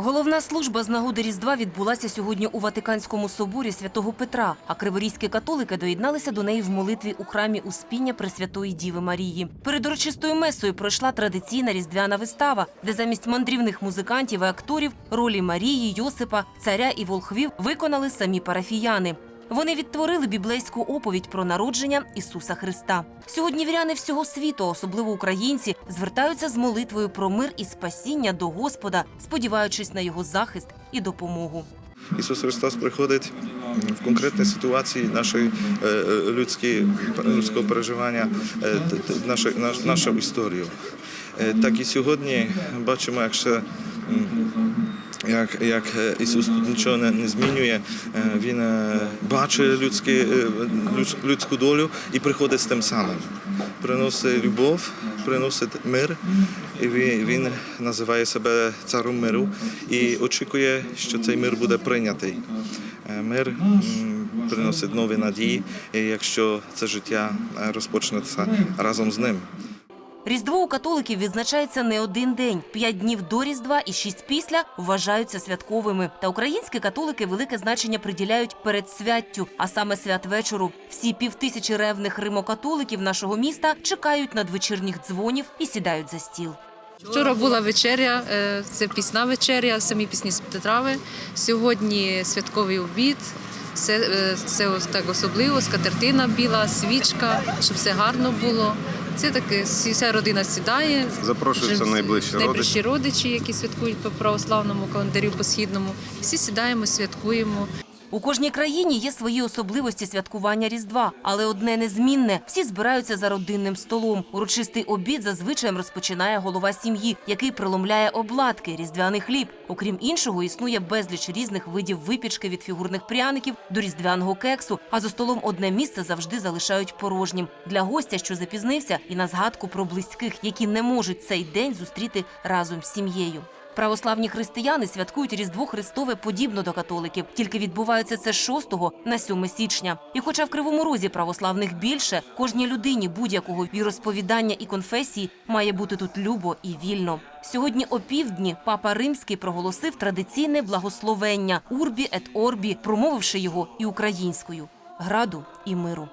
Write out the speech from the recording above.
Головна служба з нагоди Різдва відбулася сьогодні у Ватиканському соборі святого Петра, а криворізькі католики доєдналися до неї в молитві у храмі Успіння Пресвятої Діви Марії. Перед урочистою месою пройшла традиційна різдвяна вистава, де замість мандрівних музикантів і акторів ролі Марії, Йосипа, царя і волхвів виконали самі парафіяни. Вони відтворили біблейську оповідь про народження Ісуса Христа. Сьогодні віряни всього світу, особливо українці, звертаються з молитвою про мир і спасіння до Господа, сподіваючись на його захист і допомогу. Ісус Христос приходить в конкретні ситуації нашої е, е, людської людського переживання, е, нашу, нашу історію. Так і сьогодні бачимо, як ще. Як, як е, Ісус тут нічого не, не змінює, е, Він е, бачить людські, людську долю і приходить з тим самим. Приносить любов, приносить мир, і він, він називає себе царем миру і очікує, що цей мир буде прийнятий. Мир приносить нові надії, якщо це життя розпочнеться разом з ним. Різдво у католиків відзначається не один день. П'ять днів до Різдва і шість після вважаються святковими. Та українські католики велике значення приділяють перед святтю, а саме святвечору. Всі півтисячі ревних римокатоликів нашого міста чекають надвечірніх дзвонів і сідають за стіл. Вчора була вечеря, е, це пісна вечеря, самі пісні з трави. Сьогодні святковий обід. Все, е, це так особливо, скатертина біла, свічка, щоб все гарно було. Це таке, вся родина сідає. Запрошуються найближчі родичі. найближчі родичі, які святкують по православному календарю по східному. Всі сідаємо, святкуємо. У кожній країні є свої особливості святкування Різдва, але одне незмінне всі збираються за родинним столом. Урочистий обід зазвичай розпочинає голова сім'ї, який приломляє обладки, різдвяний хліб. Окрім іншого, існує безліч різних видів випічки від фігурних пряників до різдвяного кексу. А за столом одне місце завжди залишають порожнім для гостя, що запізнився, і на згадку про близьких, які не можуть цей день зустріти разом з сім'єю. Православні християни святкують Різдво Христове подібно до католиків, тільки відбувається це з 6 на 7 січня. І хоча в Кривому Розі православних більше, кожній людині будь-якого віросповідання і конфесії має бути тут любо і вільно. Сьогодні опівдні папа Римський проголосив традиційне благословення урбі ет орбі, промовивши його і українською граду і миру.